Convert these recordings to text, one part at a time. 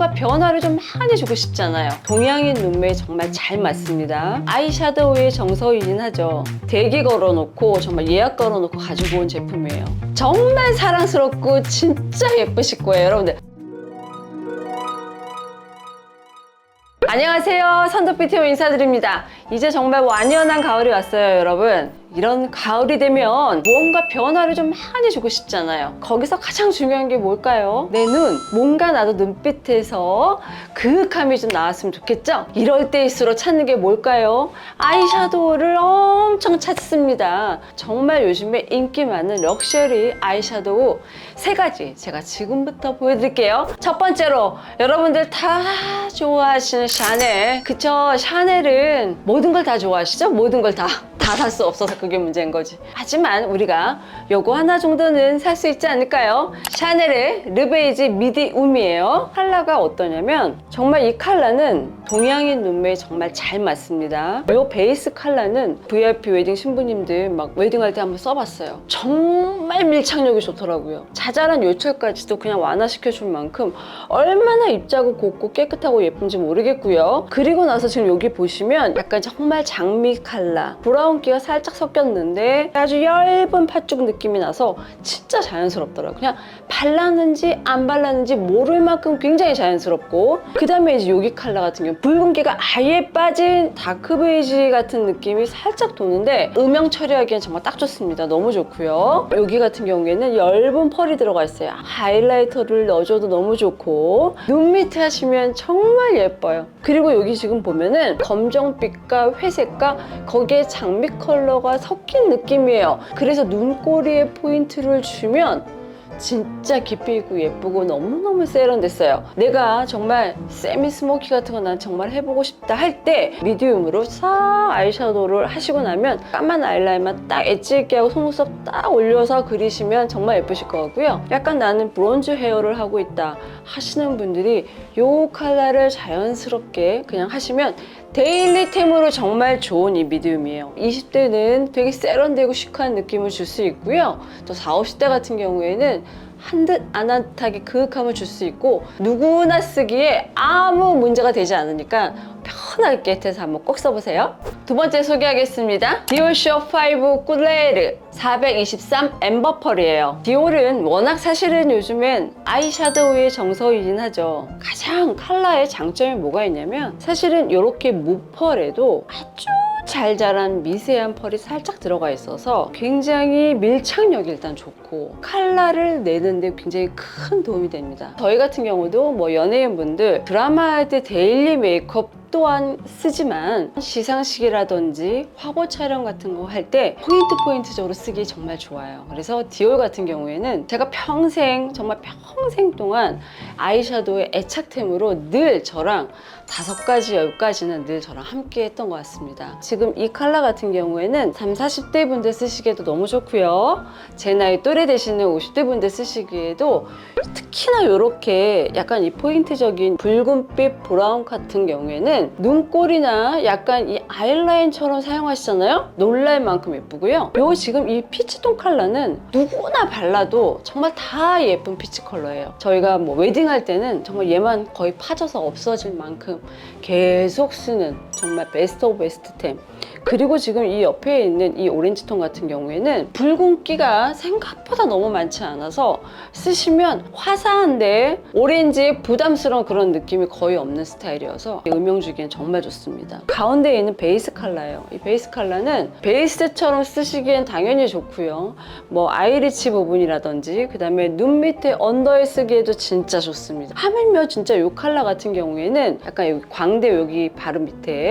무언가 변화를 좀 많이 주고 싶잖아요. 동양인 눈매에 정말 잘 맞습니다. 아이샤도우의 정서이긴 하죠. 대기 걸어놓고 정말 예약 걸어놓고 가지고 온 제품이에요. 정말 사랑스럽고 진짜 예쁘실 거예요, 여러분들. 안녕하세요. 선덕비티오 인사드립니다. 이제 정말 완연한 가을이 왔어요, 여러분. 이런 가을이 되면 무언가 변화를 좀 많이 주고 싶잖아요. 거기서 가장 중요한 게 뭘까요? 내 눈. 뭔가 나도 눈빛에서 그윽함이 좀 나왔으면 좋겠죠? 이럴 때일수록 찾는 게 뭘까요? 아이샤도우를 엄청 찾습니다. 정말 요즘에 인기 많은 럭셔리 아이샤도우 세 가지 제가 지금부터 보여드릴게요. 첫 번째로 여러분들 다 좋아하시는 샤넬. 그쵸? 샤넬은 모든 걸 다 좋아하시죠? 모든 걸 다. 다 살 수 없어서 그게 문제인 거지. 하지만 우리가 요거 하나 정도는 살 수 있지 않을까요? 샤넬의 르베이지 미디 움이에요. 컬러가 어떠냐면 정말 이 컬러는 동양인 눈매에 정말 잘 맞습니다. 요 베이스 컬러는 VIP 웨딩 신부님들 막 웨딩할 때 한번 써봤어요. 정말 밀착력이 좋더라고요. 자잘한 요철까지도 그냥 완화시켜 줄 만큼 얼마나 입자고 곱고 깨끗하고 예쁜지 모르겠고요. 그리고 나서 지금 여기 보시면 약간 정말 장미 컬러 브라운 기가 살짝 섞였는데 아주 얇은 팥죽 느낌이 나서 진짜 자연스럽더라고요. 그냥 발랐는지 안 발랐는지 모를 만큼 굉장히 자연스럽고 그 다음에 이제 여기 컬러 같은 경우 붉은기가 아예 빠진 다크 베이지 같은 느낌이 살짝 도는데 음영 처리하기엔 정말 딱 좋습니다. 너무 좋고요. 여기 같은 경우에는 얇은 펄이 들어가 있어요. 하이라이터를 넣어줘도 너무 좋고 눈 밑에 하시면 정말 예뻐요. 그리고 여기 지금 보면은 검정빛과 회색과 거기에 장미 컬러가 섞인 느낌이에요. 그래서 눈꼬리에 포인트를 주면 진짜 깊이 있고 예쁘고 너무너무 세련됐어요. 내가 정말 세미 스모키 같은 거 난 정말 해보고 싶다 할 때 미디움으로 싹 아이섀도우를 하시고 나면 까만 아이라인만 딱 엣지 있게 하고 속눈썹 딱 올려서 그리시면 정말 예쁘실 것 같고요. 약간 나는 브론즈 헤어를 하고 있다 하시는 분들이 이 컬러를 자연스럽게 그냥 하시면 데일리템으로 정말 좋은 이 미디움이에요. 20대는 되게 세련되고 시크한 느낌을 줄 수 있고요. 또 40, 50대 같은 경우에는 한 듯 안 한 듯하게 그윽함을 줄 수 있고 누구나 쓰기에 아무 문제가 되지 않으니까 편하게 해서 한번 꼭 써보세요. 두 번째 소개하겠습니다. 디올쇼 5 꿀레르 423 엠버펄이에요. 디올은 워낙 사실은 요즘엔 아이샤도우의 정서이긴 하죠. 가장 컬러의 장점이 뭐가 있냐면 사실은 이렇게 무펄에도 아주 잘 자란 미세한 펄이 살짝 들어가 있어서 굉장히 밀착력이 일단 좋고 컬러를 내는데 굉장히 큰 도움이 됩니다. 저희 같은 경우도 뭐 연예인분들 드라마 할 때 데일리 메이크업 또한 쓰지만 시상식이라든지 화보 촬영 같은 거 할 때 포인트 포인트적으로 쓰기 정말 좋아요. 그래서 디올 같은 경우에는 제가 평생 정말 평생 동안 아이샤도우의 애착템으로 늘 저랑 다섯 가지, 열 가지는 늘 저랑 함께 했던 것 같습니다. 지금 이 컬러 같은 경우에는 3, 40대 분들 쓰시기에도 너무 좋고요. 제 나이 또래 되시는 50대 분들 쓰시기에도 특히나 이렇게 약간 이 포인트적인 붉은빛 브라운 같은 경우에는 눈꼬리나 약간 이 아이라인처럼 사용하시잖아요? 놀랄 만큼 예쁘고요. 요 지금 이 피치톤 컬러는 누구나 발라도 정말 다 예쁜 피치 컬러예요. 저희가 뭐 웨딩할 때는 정말 얘만 거의 파져서 없어질 만큼 계속 쓰는 정말 베스트 오브 베스트템. 그리고 지금 이 옆에 있는 이 오렌지 톤 같은 경우에는 붉은기가 생각보다 너무 많지 않아서 쓰시면 화사한데 오렌지의 부담스러운 그런 느낌이 거의 없는 스타일이어서 음영 주기엔 정말 좋습니다. 가운데에 있는 베이스 컬러예요. 이 베이스 컬러는 베이스처럼 쓰시기엔 당연히 좋고요. 뭐 아이리치 부분이라든지 그 다음에 눈 밑에 언더에 쓰기에도 진짜 좋습니다. 하물며 진짜 이 컬러 같은 경우에는 약간 여기 광대 여기 바로 밑에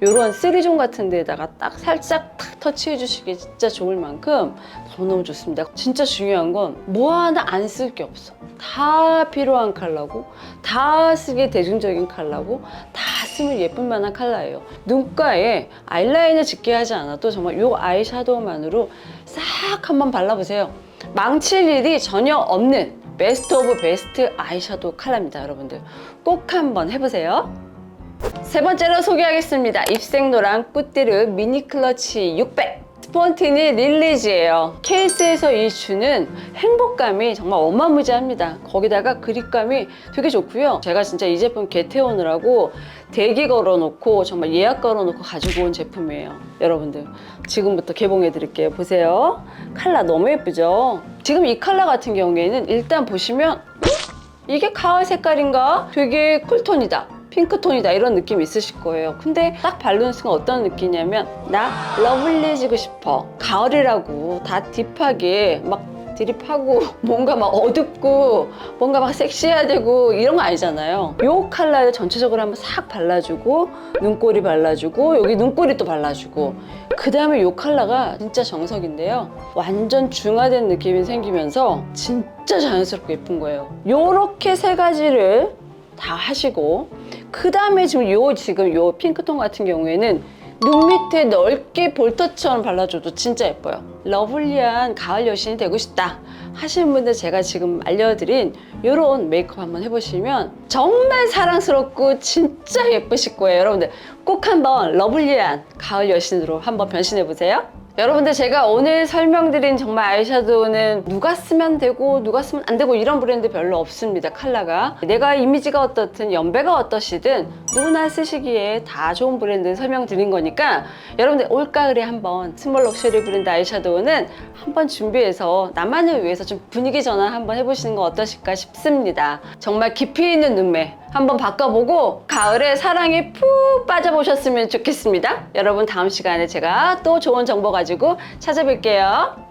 이런 쓰리존 같은 데다가 딱 살짝 탁 터치해 주시기 진짜 좋을 만큼 너무너무 좋습니다. 진짜 중요한 건 뭐 하나 안 쓸 게 없어. 다 필요한 컬러고 다 쓰기에 대중적인 컬러고 다 쓰면 예쁜 만한 컬러예요. 눈가에 아이라인을 짙게 하지 않아도 정말 이 아이샤도우만으로 싹 한번 발라보세요. 망칠 일이 전혀 없는 베스트 오브 베스트 아이샤도우 컬러입니다, 여러분들. 꼭 한번 해보세요. 세 번째로 소개하겠습니다. 입생노랑 꾸띠르 미니 클러치 600. 스폰티니 릴리지예요. 케이스에서 이 주는 행복감이 정말 어마무지합니다. 거기다가 그립감이 되게 좋고요. 제가 진짜 이 제품 개태우느라고 대기 걸어놓고 정말 예약 걸어놓고 가지고 온 제품이에요. 여러분들 지금부터 개봉해 드릴게요. 보세요. 칼라 너무 예쁘죠? 지금 이 칼라 같은 경우에는 일단 보시면 이게 가을 색깔인가? 되게 쿨톤이다. 핑크톤이다 이런 느낌 있으실 거예요. 근데 딱 바르는 순간 어떤 느낌이냐면 나 러블리해지고 싶어. 가을이라고 다 딥하게 막 드립하고 뭔가 막 어둡고 뭔가 막 섹시해야 되고 이런 거 아니잖아요. 요 컬러를 전체적으로 한번 싹 발라주고 눈꼬리 발라주고 여기 눈꼬리 또 발라주고 그 다음에 요 컬러가 진짜 정석인데요. 완전 중화된 느낌이 생기면서 진짜 자연스럽고 예쁜 거예요. 요렇게 세 가지를 다 하시고 그 다음에 지금 요 지금 요 핑크톤 같은 경우에는 눈 밑에 넓게 볼터처럼 발라줘도 진짜 예뻐요. 러블리한 가을 여신이 되고 싶다 하시는 분들 제가 지금 알려드린 이런 메이크업 한번 해보시면 정말 사랑스럽고 진짜 예쁘실 거예요. 여러분들 꼭 한번 러블리한 가을 여신으로 한번 변신해 보세요. 여러분들 제가 오늘 설명드린 정말 아이섀도우는 누가 쓰면 되고 누가 쓰면 안 되고 이런 브랜드 별로 없습니다 컬러가 내가 이미지가 어떻든 연배가 어떠시든 누구나 쓰시기에 다 좋은 브랜드 설명드린 거니까 여러분들 올가을에 한번 스몰 럭셔리 브랜드 아이섀도우는 한번 준비해서 나만을 위해서 좀 분위기 전환 한번 해보시는 거 어떠실까 싶습니다 정말 깊이 있는 눈매 한번 바꿔보고 가을에 사랑에 푹 빠져보셨으면 좋겠습니다. 여러분 다음 시간에 제가 또 좋은 정보 가지고 찾아뵐게요.